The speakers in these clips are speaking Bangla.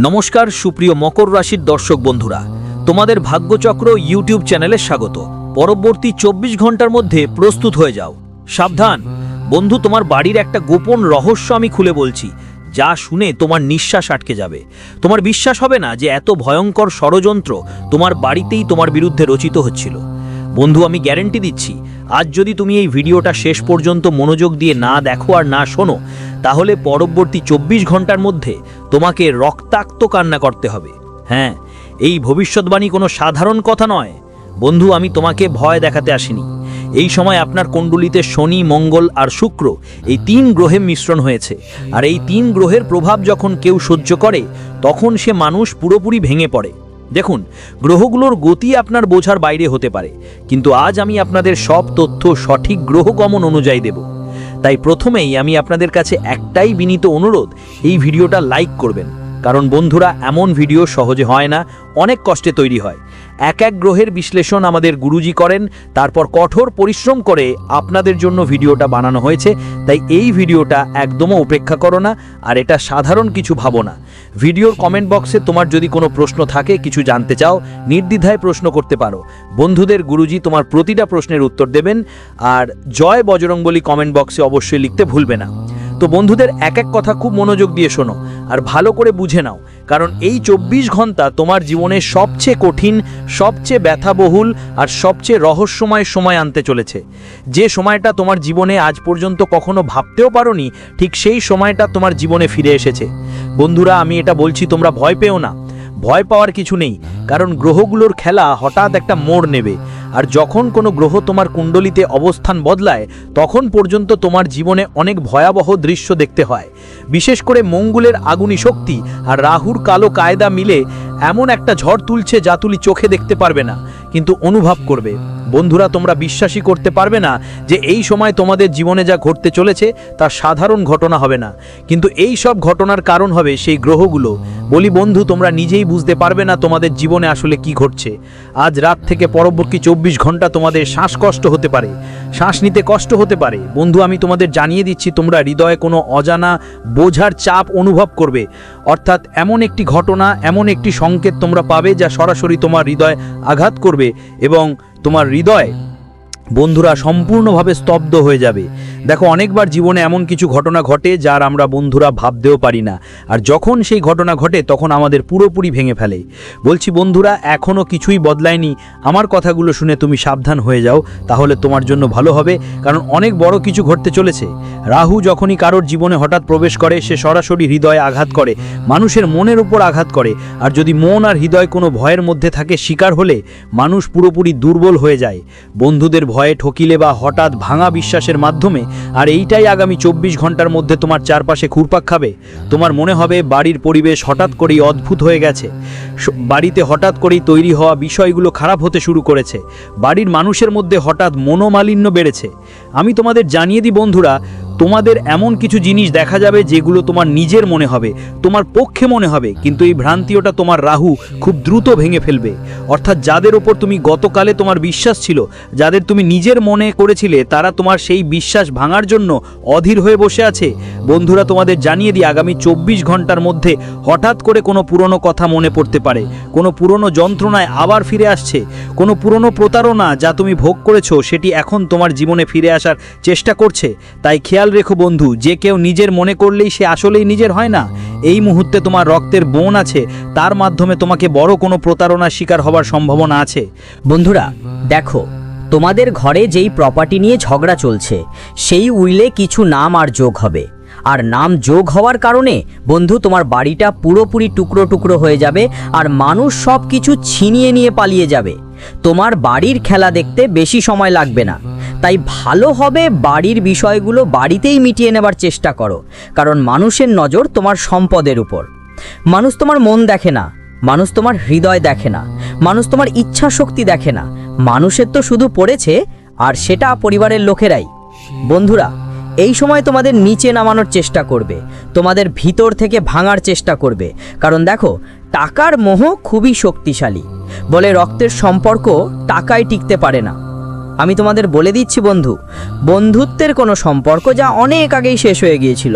নমস্কার, সুপ্রিয় মকর রাশির দর্শক বন্ধুরা। তোমাদের ভাগ্যচক্র ইউটিউব চ্যানেলে স্বাগত। পরবর্তী চব্বিশ ঘণ্টার মধ্যে প্রস্তুত হয়ে যাও। সাবধান। বন্ধু, তোমার বাড়ির একটা গোপন রহস্য আমি খুলে বলছি। যা শুনে তোমার নিঃশ্বাস আটকে যাবে। তোমার বিশ্বাস হবে না যে এত ভয়ঙ্কর ষড়যন্ত্র তোমার বাড়িতেই তোমার বিরুদ্ধে রচিত হচ্ছিল। বন্ধু, আমি গ্যারেন্টি দিচ্ছি, আজ যদি তুমি এই ভিডিওটা শেষ পর্যন্ত মনোযোগ দিয়ে না দেখো আর না শোনো তাহলে পরবর্তী চব্বিশ ঘণ্টার মধ্যে তোমাকে রক্তাক্ত কান্না করতে হবে। হ্যাঁ এই ভবিষ্যৎবাণী কোনো সাধারণ কথা নয়। বন্ধু, আমি তোমাকে ভয় দেখাতে আসিনি। এই সময় আপনার কুণ্ডলিতে শনি, মঙ্গল আর শুক্র এই তিন গ্রহে মিশ্রণ হয়েছে। আর এই তিন গ্রহের প্রভাব যখন কেউ সহ্য করে, তখন সে মানুষ পুরোপুরি ভেঙে পড়ে। দেখুন, গ্রহগুলোর গতি আপনার বোঝার বাইরে হতে পারে। কিন্তু আজ আমি আপনাদের সব তথ্য সঠিক গ্রহগমন অনুযায়ী দেব। তাই প্রথমেই আমি আপনাদের কাছে একটাই বিনীত অনুরোধ এই ভিডিওটা লাইক করবেন। কারণ বন্ধুরা, এমন ভিডিও সহজে হয় না, অনেক কষ্টে তৈরি হয়। এক এক গ্রহের বিশ্লেষণ আমাদের গুরুজি করেন, তারপর কঠোর পরিশ্রম করে আপনাদের জন্য ভিডিওটা বানানো হয়েছে, তাই এই ভিডিওটা একদমও উপেক্ষা করো না, আর এটা সাধারণ কিছু ভাবো না। ভিডিওর কমেন্ট বক্সে তোমার যদি কোনো প্রশ্ন থাকে, কিছু জানতে চাও, নির্দ্বিধায় প্রশ্ন করতে পারো। বন্ধুদের গুরুজি তোমার প্রতিটা প্রশ্নের উত্তর দেবেন, আর জয় বজরংবলী কমেন্ট বক্সে অবশ্যই লিখতে ভুলবে না। তো বন্ধুদের এক এক কথা খুব মনোযোগ দিয়ে শোনো আর ভালো করে বুঝে নাও, কারণ এই চব্বিশ ঘণ্টা তোমার জীবনের সবচেয়ে কঠিন, সবচেয়ে ব্যথাবহুল আর সবচেয়ে রহস্যময় সময় আনতে চলেছে। যে সময়টা তোমার জীবনে আজ পর্যন্ত কখনো ভাবতেও পারোনি, ঠিক সেই সময়টা তোমার জীবনে ফিরে এসেছে। বন্ধুরা, আমি এটা বলছি, তোমরা ভয় পেও না। ভয় পাওয়ার কিছু নেই, কারণ গ্রহগুলোর খেলা হঠাৎ একটা মোড় নেবে। আর যখন কোনো গ্রহ তোমার কুণ্ডলিতে অবস্থান বদলায়, তখন পর্যন্ত তোমার জীবনে অনেক ভয়াবহ দৃশ্য দেখতে হয়। বিশেষ করে মঙ্গলের আগুনি শক্তি আর রাহুর কালো কায়দা মিলে এমন একটা ঝড় তুলছে যা তুলি চোখে দেখতে পারবে না, কিন্তু অনুভব করবে। বন্ধুরা, তোমরা বিশ্বাসই করতে পারবে না যে এই সময় তোমাদের জীবনে যা ঘটতে চলেছে তা সাধারণ ঘটনা হবে না। কিন্তু এই সব ঘটনার কারণ হবে সেই গ্রহগুলো। বলি, বন্ধু, তোমরা নিজেই বুঝতে পারবে না তোমাদের জীবনে আসলে কি ঘটছে। আজ রাত থেকে পরবর্তী চব্বিশ ঘণ্টা তোমাদের শ্বাসকষ্ট হতে পারে, শ্বাস নিতে কষ্ট হতে পারে। বন্ধু, আমি তোমাদের জানিয়ে দিচ্ছি, তোমরা হৃদয়ে কোনো অজানা বোঝার চাপ অনুভব করবে। অর্থাৎ এমন একটি ঘটনা, এমন একটি সংকেত তোমরা পাবে যা সরাসরি তোমার হৃদয় আঘাত করবে এবং তোমার হৃদয় বন্ধুরা সম্পূর্ণভাবে স্তব্ধ হয়ে যাবে। দেখো, অনেকবার জীবনে এমন কিছু ঘটনা ঘটে যার আমরা বন্ধুরা ভাবতেও পারি না। আর যখন সেই ঘটনা ঘটে, তখন আমাদের পুরোপুরি ভেঙে ফেলে। বলছি, বন্ধুরা এখনও কিছুই বদলায়নি। আমার কথাগুলো শুনে তুমি সাবধান হয়ে যাও, তাহলে তোমার জন্য ভালো হবে, কারণ অনেক বড় কিছু ঘটতে চলেছে। রাহু যখনই কারোর জীবনে হঠাৎ প্রবেশ করে, সে সরাসরি হৃদয়ে আঘাত করে, মানুষের মনের উপর আঘাত করে। আর যদি মন আর হৃদয় কোনো ভয়ের মধ্যে থাকে শিকার হলে, মানুষ পুরোপুরি দুর্বল হয়ে যায়। বন্ধুদের ভয়ে ঠকিলে বা হঠাৎ ভাঙা বিশ্বাসের মাধ্যমে, আর এইটাই আগামী চব্বিশ ঘণ্টার মধ্যে তোমার চারপাশে ঘুরপাক খাবে। তোমার মনে হবে বাড়ির পরিবেশ হঠাৎ করেই অদ্ভুত হয়ে গেছে। বাড়িতে হঠাৎ করেই তৈরি হওয়া বিষয়গুলো খারাপ হতে শুরু করেছে। বাড়ির মানুষের মধ্যে হঠাৎ মনোমালিন্য বেড়েছে। আমি তোমাদের জানিয়ে দিই বন্ধুরা তোমাদের এমন কিছু জিনিস দেখা যাবে যেগুলো তোমার নিজের মনে হবে, তোমার পক্ষে মনে হবে, কিন্তু এই ভ্রান্তিওটা তোমার রাহু খুব দ্রুত ভেঙে ফেলবে। অর্থাৎ যাদের ওপর তুমি গতকালে তোমার বিশ্বাস ছিল, যাদের তুমি নিজের মনে করেছিলে, তারা তোমার সেই বিশ্বাস ভাঙার জন্য অধীর হয়ে বসে আছে। বন্ধুরা, তোমাদের জানিয়ে দিই, আগামী চব্বিশ ঘণ্টার মধ্যে হঠাৎ করে কোনো পুরনো কথা মনে পড়তে পারে। কোনো পুরনো যন্ত্রণায় আবার ফিরে আসছে। কোনো পুরনো প্রতারণা যা তুমি ভোগ করেছ, সেটি এখন তোমার জীবনে ফিরে আসার চেষ্টা করছে। তাই খেয়াল রেখো বন্ধু, যে কেউ নিজের মনে করলেই সে আসলেই নিজের হয় না। এই মুহূর্তে তোমার রক্তের বোন আছে, তার মাধ্যমে তোমাকে বড় কোনো প্রতারণার শিকার হবার সম্ভাবনা আছে। বন্ধুরা, দেখো, তোমাদের ঘরে যেই প্রপার্টি নিয়ে ঝগড়া চলছে, সেই উইলে কিছু নাম আর যোগ হবে। আর নাম যোগ হওয়ার কারণে, বন্ধু, তোমার বাড়িটা পুরোপুরি টুকরো টুকরো হয়ে যাবে, আর মানুষ সব কিছু ছিনিয়ে নিয়ে পালিয়ে যাবে। তোমার বাড়ির খেলা দেখতে বেশি সময় লাগবে না। তাই ভালো হবে বাড়ির বিষয়গুলো বাড়িতেই মিটিয়ে নেবার চেষ্টা করো, কারণ মানুষের নজর তোমার সম্পদের উপর। মানুষ তোমার মন দেখে না, মানুষ তোমার হৃদয় দেখে না, মানুষ তোমার ইচ্ছা শক্তি দেখে না। মানুষের তো শুধু পড়েছে, আর সেটা পরিবারের লোকেরাই। বন্ধুরা এই সময় তোমাদের নিচে নামানোর চেষ্টা করবে। তোমাদের ভিতর থেকে ভাঙার চেষ্টা করবে। কারণ দেখো, টাকার মোহ খুবই শক্তিশালী। বলে রক্তের সম্পর্ক টাকায় টিকতে পারে না। আমি তোমাদের বলে দিচ্ছি বন্ধু, বন্ধুত্বের কোনো সম্পর্ক যা অনেক আগেই শেষ হয়ে গিয়েছিল।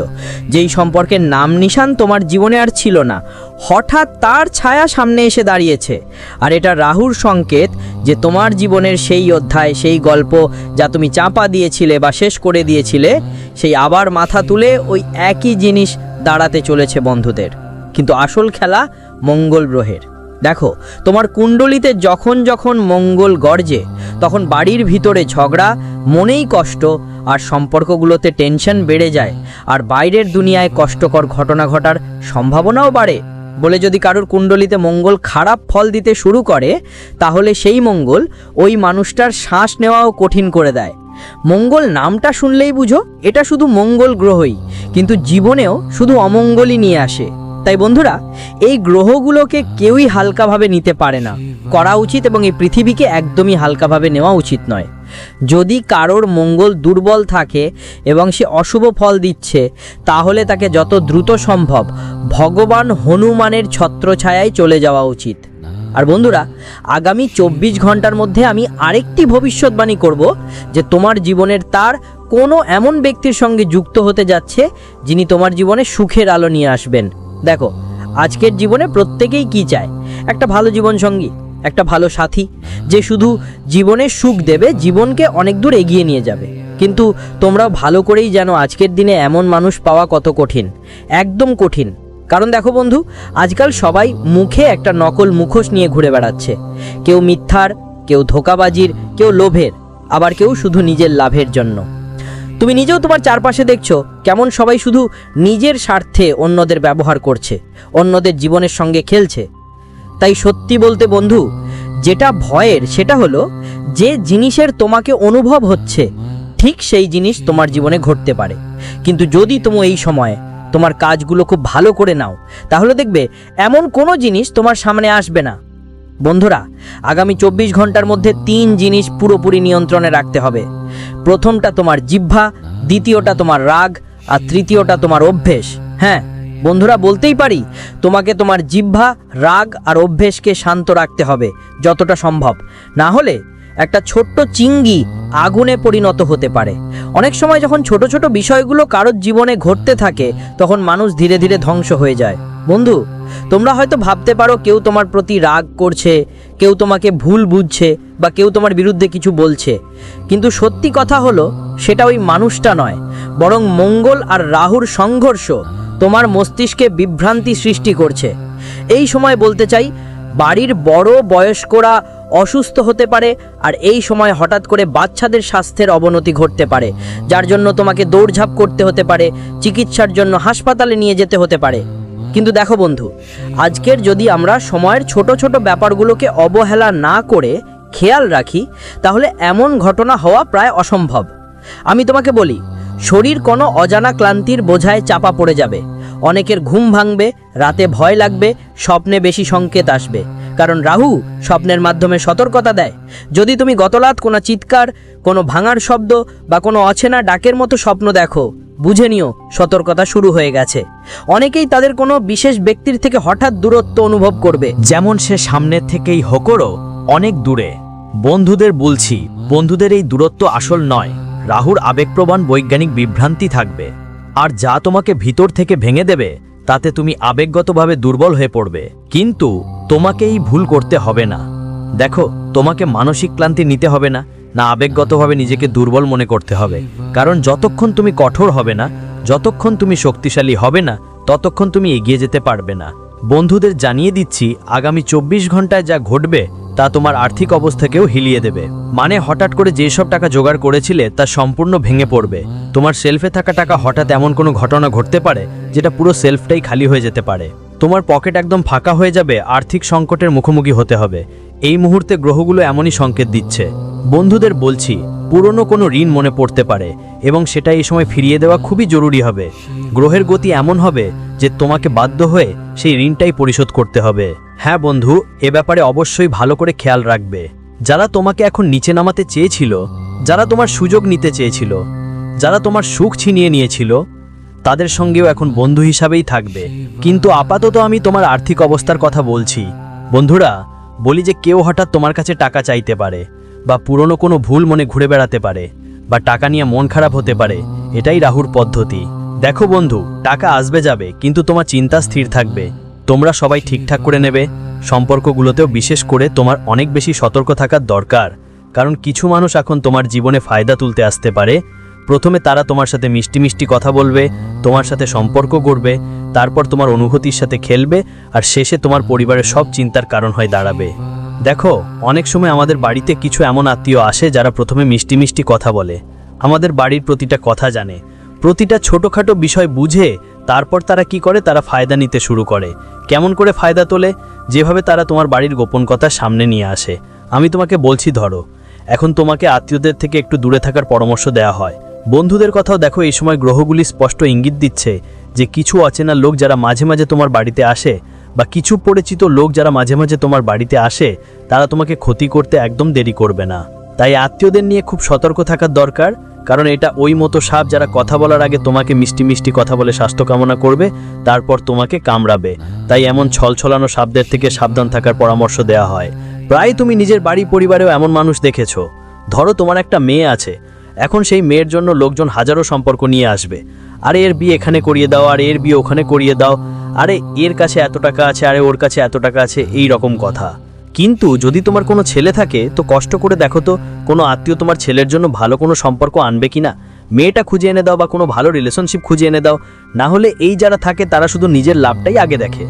যেই সম্পর্কের নাম নিশান তোমার জীবনে আর ছিল না, হঠাৎ তার ছায়া সামনে এসে দাঁড়িয়েছে। আর এটা রাহুর সংকেত যে তোমার জীবনের সেই অধ্যায়, সেই গল্প যা তুমি চাপা দিয়েছিলে বা শেষ করে দিয়েছিলে, সেই আবার মাথা তুলে ওই একই জিনিস দাঁড়াতে চলেছে বন্ধুদের। কিন্তু আসল খেলা মঙ্গল গ্রহের। দেখো, তোমার কুণ্ডলিতে যখন যখন মঙ্গল গর্জে, তখন বাড়ির ভিতরে ঝগড়া, মনেই কষ্ট, আর সম্পর্কগুলোতে টেনশন বেড়ে যায়, আর বাইরের দুনিয়ায় কষ্টকর ঘটনা ঘটার সম্ভাবনাও বাড়ে। বলে যদি কারোর কুণ্ডলিতে মঙ্গল খারাপ ফল দিতে শুরু করে, তাহলে সেই মঙ্গল ওই মানুষটার শ্বাস নেওয়াও কঠিন করে দেয়। মঙ্গল নামটা শুনলেই বুঝো, এটা শুধু মঙ্গল গ্রহই, কিন্তু জীবনেও শুধু অমঙ্গলই নিয়ে আসে। তাই বন্ধুরা, এই গ্রহগুলোকে কেউই হালকাভাবে নিতে পারে না। করা উচিত এবং এই পৃথিবীকে একদমই হালকাভাবে নেওয়া উচিত নয়। যদি কারোর মঙ্গল দুর্বল থাকে এবং সে অশুভ ফল দিচ্ছে, তাহলে তাকে যত দ্রুত সম্ভব ভগবান হনুমানের ছত্রছায়ায় চলে যাওয়া উচিত। আর বন্ধুরা, আগামী চব্বিশ ঘণ্টার মধ্যে আমি আরেকটি ভবিষ্যৎবাণী করব যে তোমার জীবনের তার কোনো এমন ব্যক্তির সঙ্গে যুক্ত হতে যাচ্ছে যিনি তোমার জীবনে সুখের আলো নিয়ে আসবেন। দেখো, আজকের জীবনে প্রত্যেকেই কি চায়? একটা ভালো জীবনসঙ্গী, একটা ভালো সাথী, যে শুধু জীবনে সুখ দেবে, জীবনকে অনেক দূর এগিয়ে নিয়ে যাবে। কিন্তু তোমরাও ভালো করেই জানো, আজকের দিনে এমন মানুষ পাওয়া কত কঠিন, একদম কঠিন। কারণ দেখো বন্ধু, আজকাল সবাই মুখে একটা নকল মুখোশ নিয়ে ঘুরে বেড়াচ্ছে। কেউ মিথ্যার, কেউ ধোকাবাজির, কেউ লোভের, আবার কেউ শুধু নিজের লাভের জন্য। তুমি নিজেও তোমার চারপাশে দেখছ কেমন সবাই শুধু নিজের স্বার্থে অন্যদের ব্যবহার করছে, অন্যদের জীবনের সঙ্গে খেলছে। তাই সত্যি বলতে বন্ধু, যেটা ভয়ের সেটা হলো, যে জিনিসের তোমাকে অনুভব হচ্ছে, ঠিক সেই জিনিস তোমার জীবনে ঘটতে পারে। কিন্তু যদি তুমি এই সময়ে তোমার কাজগুলো খুব ভালো করে নাও, তাহলে দেখবে এমন কোনো জিনিস তোমার সামনে আসবে না। বন্ধুরা, আগামী চব্বিশ ঘণ্টার মধ্যে তিন জিনিস পুরোপুরি নিয়ন্ত্রণে রাখতে হবে। প্রথমটা তোমার জিহ্বা, দ্বিতীয়টা তোমার রাগ, আর তৃতীয়টা তোমার অভ্যেস। হ্যাঁ বন্ধুরা, বলতেই পারি, তোমাকে তোমার জিহ্বা, রাগ আর অভ্যেসকে শান্ত রাখতে হবে, যতটা সম্ভব। না হলে একটা ছোট্ট চিঙ্গি আগুনে পরিণত হতে পারে। অনেক সময় যখন ছোট ছোট বিষয়গুলো কারোর জীবনে ঘটতে থাকে, তখন মানুষ ধীরে ধীরে ধ্বংস হয়ে যায়। বন্ধু, তোমরা হয়তো ভাবতে পারো কেউ তোমার প্রতি রাগ করছে, কেউ তোমাকে ভুল বুঝছে বা কেউ তোমার বিরুদ্ধে কিছু বলছে। কিন্তু সত্যি কথা হলো, সেটা ওই মানুষটা নয়, বরং মঙ্গল আর রাহুর সংঘর্ষ তোমার মস্তিষ্কে বিভ্রান্তি সৃষ্টি করছে। এই সময় বলতে চাই, বাড়ির বড় বয়স্করা অসুস্থ হতে পারে আর এই সময় হঠাৎ করে বাচ্চাদের স্বাস্থ্যের অবনতি ঘটতে পারে, যার জন্য তোমাকে দৌড়ঝাঁপ করতে হতে পারে, চিকিৎসার জন্য হাসপাতালে নিয়ে যেতে হতে পারে। কিন্তু দেখো বন্ধু, আজকের যদি আমরা সময়ের ছোট ছোট ব্যাপারগুলোকে অবহেলা না করে খেয়াল রাখি, তাহলে এমন ঘটনা হওয়া প্রায় অসম্ভব। আমি তোমাকে বলি, শরীর কোনো অজানা ক্লান্তির বোঝায় চাপা পড়ে যাবে। অনেকের ঘুম ভাঙবে, রাতে ভয় লাগবে, স্বপ্নে বেশি সংকেত আসবে। কারণ রাহু স্বপ্নের মাধ্যমে সতর্কতা দেয়। যদি তুমি গতরাত কোনো চিৎকার, কোনো ভাঙার শব্দ বা কোনো অচেনা ডাকের মতো স্বপ্ন দেখো, বুঝে নিও সতর্কতা শুরু হয়ে গেছে। অনেকেই তাদের কোনো বিশেষ ব্যক্তির থেকে হঠাৎ দূরত্ব অনুভব করবে। যেমন সে সামনের থেকেই হকরো অনেক দূরে। বন্ধুদের বলছি, বন্ধুদের এই দূরত্ব আসল নয়। রাহুর আবেগপ্রবণ বৈজ্ঞানিক বিভ্রান্তি থাকবে। আর যা তোমাকে ভিতর থেকে ভেঙে দেবে, তাতে তুমি আবেগগতভাবে দুর্বল হয়ে পড়বে। কিন্তু তোমাকে এই ভুল করতে হবে না। দেখো, তোমাকে মানসিক ক্লান্তি নিতে হবে না না আবেগগতভাবে নিজেকে দুর্বল মনে করতে হবে। কারণ যতক্ষণ তুমি কঠোর হবে না, যতক্ষণ তুমি শক্তিশালী হবে না, ততক্ষণ তুমি এগিয়ে যেতে পারবে না। বন্ধুদের জানিয়ে দিচ্ছি, আগামী চব্বিশ ঘন্টায় যা ঘটবে, তা তোমার আর্থিক অবস্থাকেও হিলিয়ে দেবে। মানে হঠাৎ করে যেসব টাকা জোগাড় করেছিলে, তা সম্পূর্ণ ভেঙে পড়বে। তোমার সেলফে থাকা টাকা হঠাৎ এমন কোনো ঘটনা ঘটতে পারে, যেটা পুরো সেলফটাই খালি হয়ে যেতে পারে। তোমার পকেট একদম ফাঁকা হয়ে যাবে, আর্থিক সংকটের মুখোমুখি হতে হবে। এই মুহূর্তে গ্রহগুলো এমনই সংকেত দিচ্ছে। বন্ধুদের বলছি, পুরনো কোনো ঋণ মনে পড়তে পারে এবং সেটা এই সময় ফিরিয়ে দেওয়া খুবই জরুরি হবে। গ্রহের গতি এমন হবে যে তোমাকে বাধ্য হয়ে সেই ঋণটাই পরিশোধ করতে হবে। হ্যাঁ বন্ধু, এ ব্যাপারে অবশ্যই ভালো করে খেয়াল রাখবে। যারা তোমাকে এখন নিচে নামাতে চেয়েছিল, যারা তোমার সুযোগ নিতে চেয়েছিল, যারা তোমার সুখ ছিনিয়ে নিয়েছিল তাদের সঙ্গেও এখন বন্ধু হিসাবেই থাকবে। কিন্তু আপাতত আমি তোমার আর্থিক অবস্থার কথা বলছি। বন্ধুরা, বলি যে কেউ হঠাৎ তোমার কাছে টাকা চাইতে পারে, বা পুরনো কোনো ভুল মনে ঘুরে বেড়াতে পারে, বা টাকা নিয়ে মন খারাপ হতে পারে, এটাই রাহুর পদ্ধতি। দেখো বন্ধু, টাকা আসবে যাবে, কিন্তু তোমার চিন্তা স্থির থাকবে। তোমরা সবাই ঠিকঠাক করে নেবে, সম্পর্কগুলোতেও বিশেষ করে তোমার অনেক বেশি সতর্ক থাকার দরকার, কারণ কিছু মানুষ এখন তোমার জীবনে ফায়দা তুলতে আসতে পারে প্রথমে তারা তোমার সাথে মিষ্টি মিষ্টি কথা বলবে, তোমার সাথে সম্পর্ক গড়বে, তারপর তোমার অনুভূতির সাথে খেলবে, আর শেষে তোমার পরিবারের সব চিন্তার কারণ হয়ে দাঁড়াবে। দেখো, অনেক সময় আমাদের বাড়িতে কিছু এমন আত্মীয় আসে যারা প্রথমে মিষ্টি মিষ্টি কথা বলে। আমাদের বাড়ির প্রতিটা কথা জানে। প্রতিটা ছোটোখাটো বিষয় বুঝে, তারপর তারা কি করে? তারা ফায়দা নিতে শুরু করে। কেমন করে ফায়দা তোলে? যেভাবে তারা তোমার বাড়ির গোপন কথা সামনে নিয়ে আসে। আমি তোমাকে বলছি ধরো, এখন তোমাকে আত্মীয়দের থেকে একটু দূরে থাকার পরামর্শ দেওয়া হয়। বন্ধুদের কথাও দেখো, এই সময় গ্রহগুলি স্পষ্ট ইঙ্গিত দিচ্ছে যে কিছু অচেনা লোক যারা মাঝে মাঝে তোমার বাড়িতে আসে বা কিছু পরিচিত লোক যারা মাঝে মাঝে তোমার বাড়িতে আসে, তারা তোমাকে ক্ষতি করতে একদম দেরি করবে না। তাই আত্মীয়দের নিয়ে খুব সতর্ক থাকার দরকার, কারণ এটা ওই মতো সাপ যারা কথা বলার আগে তোমাকে মিষ্টি মিষ্টি কথা বলে স্বাস্থ্য কামনা করবে, তারপর তোমাকে কামড়াবে। তাই এমন ছলছলানো সাপদের থেকে সাবধান থাকার পরামর্শ দেওয়া হয়। প্রায় তুমি নিজের বাড়ি, পরিবারেও এমন মানুষ দেখেছ। ধরো তোমার একটা মেয়ে আছে এখন সেই মেয়ের জন্য লোকজন হাজারো সম্পর্ক নিয়ে আসবে। আরে এর বিয়ে এখানে করিয়ে দাও, আর এর বিয়ে ওখানে করিয়ে দাও। আরে এর কাছে এত টাকা আছে, আরে ওর কাছে এত টাকা আছে, এই রকম কথা। কিন্তু যদি তোমার কোনো ছেলে থাকে, তো কষ্ট করে দেখো তো, কোনো আত্মীয় তোমার ছেলের জন্য ভালো কোনো সম্পর্ক আনবে কি না মেয়েটা খুঁজে এনে দাও বা কোনো ভালো রিলেশনশিপ খুঁজে এনে দাও। না হলে এই যারা থাকে, তারা শুধু নিজের লাভটাই আগে দেখে।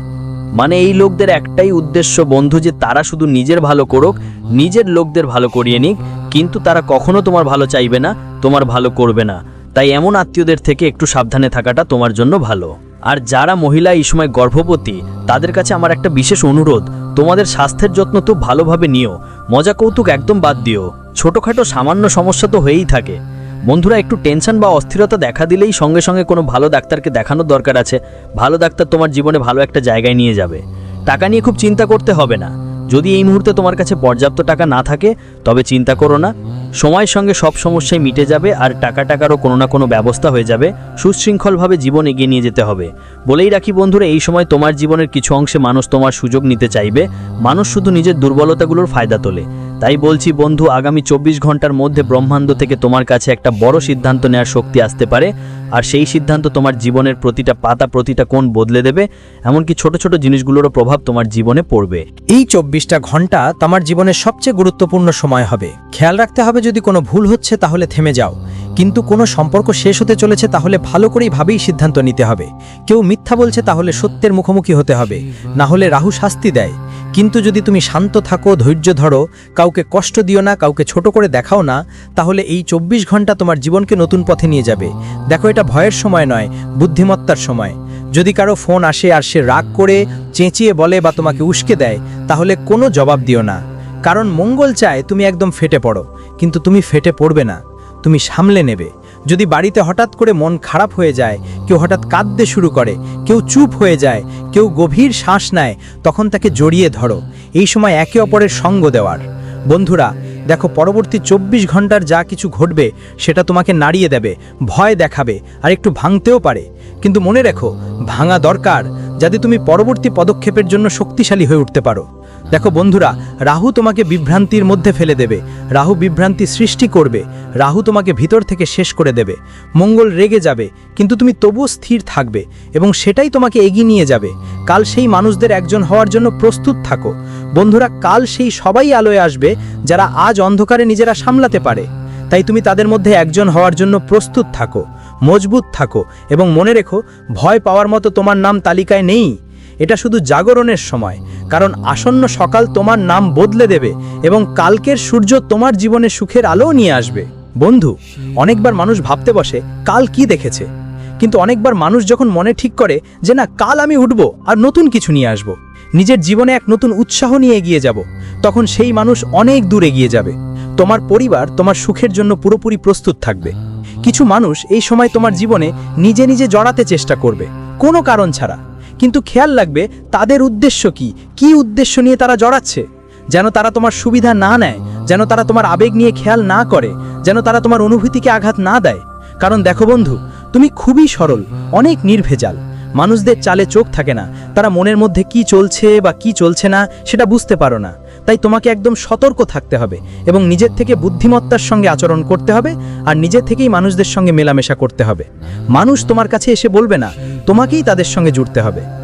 মানে এই লোকদের একটাই উদ্দেশ্য বন্ধু যে তারা শুধু নিজের ভালো করুক, নিজের লোকদের ভালো করিয়ে নিক, কিন্তু তারা কখনো তোমার ভালো চাইবে না, তোমার ভালো করবে না। তাই এমন আত্মীয়দের থেকে একটু সাবধানে থাকাটা তোমার জন্য ভালো। আর যারা মহিলা এই সময় গর্ভবতী, তাদের কাছে আমার একটা বিশেষ অনুরোধ, তোমাদের স্বাস্থ্যের যত্ন তো ভালোভাবে নিও। মজা কৌতুক একদম বাদ দিও। ছোটোখাটো সামান্য সমস্যা তো হয়েই থাকে। বন্ধুরা, একটু টেনশন বা অস্থিরতা দেখা দিলেই সঙ্গে সঙ্গে কোনো ভালো ডাক্তারকে দেখানোর দরকার আছে। ভালো ডাক্তার তোমার জীবনে ভালো একটা জায়গায় নিয়ে যাবে। টাকা নিয়ে খুব চিন্তা করতে হবে না। যদি এই মুহূর্তে তোমার কাছে পর্যাপ্ত টাকা না থাকে, তবে চিন্তা করো না। সময়ের সঙ্গে সব সমস্যাই মিটে যাবে আর টাকা টাকারও কোনো না কোনো ব্যবস্থা হয়ে যাবে। সুশৃঙ্খলভাবে জীবন এগিয়ে নিয়ে যেতে হবে। বলেই রাখি বন্ধুরা, এই সময় তোমার জীবনের কিছু অংশে মানুষ তোমার সুযোগ নিতে চাইবে। মানুষ শুধু নিজের দুর্বলতাগুলোর ফায়দা তোলে। তাই বলছি, বন্ধু, আগামী চব্বিশ ঘণ্টার মধ্যে ব্রহ্মাণ্ড থেকে তোমার কাছে একটা বড় সিদ্ধান্ত নেওয়ার শক্তি আসতে পারে। আর সেই সিদ্ধান্ত তোমার জীবনের প্রতিটা পাতা, প্রতিটা কোণ বদলে দেবে। এমনকি ছোট ছোট জিনিসগুলোরও প্রভাব তোমার জীবনে পড়বে। এই চব্বিশটা ঘণ্টা তোমার জীবনের সবচেয়ে গুরুত্বপূর্ণ সময় হবে। খেয়াল রাখতে হবে, যদি কোনো ভুল হচ্ছে তাহলে থেমে যাও। কিন্তু কোনো সম্পর্ক শেষ হতে চলেছে তাহলে ভালো করেই ভাবেই সিদ্ধান্ত নিতে হবে। কেউ মিথ্যা বলছে তাহলে সত্যের মুখোমুখি হতে হবে। না হলে রাহু শাস্তি দেয়। কিন্তু যদি তুমি শান্ত থাকো, ধৈর্য ধরো, কাউকে কষ্ট দিও না, কাউকে ছোট করে দেখাও না, তাহলে এই চব্বিশ ঘণ্টা তোমার জীবনকে নতুন পথে নিয়ে যাবে। দেখো, এটা ভয়ের সময় নয়, বুদ্ধিমত্তার সময়। যদি কারও ফোন আসে আর সে রাগ করে, চেঁচিয়ে বলে বা তোমাকে উস্কে দেয়, তাহলে কোনো জবাব দিও না। কারণ মঙ্গল চায় তুমি একদম ফেটে পড়ো, কিন্তু তুমি ফেটে পড়বে না, তুমি সামলে নেবে। যদি বাড়িতে হঠাৎ করে মন খারাপ হয়ে যায়, কেউ হঠাৎ কাঁদতে শুরু করে, কেউ চুপ হয়ে যায়, কেউ গভীর শ্বাস নেয়, তখন তাকে জড়িয়ে ধরো। এই সময় একে অপরের সঙ্গ দেওয়ার। বন্ধুরা, দেখো পরবর্তী চব্বিশ ঘণ্টার যা কিছু ঘটবে, সেটা তোমাকে নাড়িয়ে দেবে, ভয় দেখাবে, আর একটু ভাঙতেও পারে। কিন্তু মনে রেখো, ভাঙা দরকার, যাতে তুমি পরবর্তী পদক্ষেপের জন্য শক্তিশালী হয়ে উঠতে পারো। দেখো বন্ধুরা, রাহু তোমাকে বিভ্রান্তির মধ্যে ফেলে দেবে। রাহু বিভ্রান্তি সৃষ্টি করবে। রাহু তোমাকে ভিতর থেকে শেষ করে দেবে। মঙ্গল রেগে যাবে, কিন্তু তুমি তবুও স্থির থাকবে এবং সেটাই তোমাকে এগিয়ে নিয়ে যাবে। কাল সেই মানুষদের একজন হওয়ার জন্য প্রস্তুত থাকো। বন্ধুরা, কাল সেই সবাই আলোয় আসবে যারা আজ অন্ধকারে নিজেরা সামলাতে পারে। তাই তুমি তাদের মধ্যে একজন হওয়ার জন্য প্রস্তুত থাকো, মজবুত থাকো এবং মনে রেখো, ভয় পাওয়ার মতো তোমার নাম তালিকায় নেই। এটা শুধু জাগরণের সময়, কারণ আসন্ন সকাল তোমার নাম বদলে দেবে এবং কালকের সূর্য তোমার জীবনে সুখের আলোও নিয়ে আসবে। বন্ধু, অনেকবার মানুষ ভাবতে বসে, কাল কি দেখেছে? কিন্তু অনেকবার মানুষ যখন মনে ঠিক করে যে না, কাল আমি উঠব আর নতুন কিছু নিয়ে আসব, নিজের জীবনে এক নতুন উৎসাহ নিয়ে এগিয়ে যাব, তখন সেই মানুষ অনেক দূর এগিয়ে যাবে। তোমার পরিবার তোমার সুখের জন্য পুরোপুরি প্রস্তুত থাকবে। কিছু মানুষ এই সময় তোমার জীবনে নিজে নিজে জড়াতে চেষ্টা করবে, কোনো কারণ ছাড়া। কিন্তু খেয়াল রাখবে তাদের উদ্দেশ্য কি? কি উদ্দেশ্য নিয়ে তারা জড়াচ্ছে? যেন তারা তোমার সুবিধা না নেয়, যেন তারা তোমার আবেগ নিয়ে খেয়াল না করে, যেন তারা তোমার অনুভূতিকে আঘাত না দেয়। কারণ দেখো বন্ধু, তুমি খুবই সরল, অনেক নির্ভেজাল। মানুষদের চালে চোখ থাকে না, তারা মনের মধ্যে কি চলছে বা কি চলছে না, সেটা বুঝতে পারো না। তাই তোমাকে একদম সতর্ক থাকতে হবে এবং নিজের থেকে বুদ্ধিমত্তার সঙ্গে আচরণ করতে হবে আর নিজে থেকেই মানুষদের সঙ্গে মেলামেশা করতে হবে। মানুষ তোমার কাছে এসে বলবে না, তোমাকেই তাদের সঙ্গে জুড়তে হবে।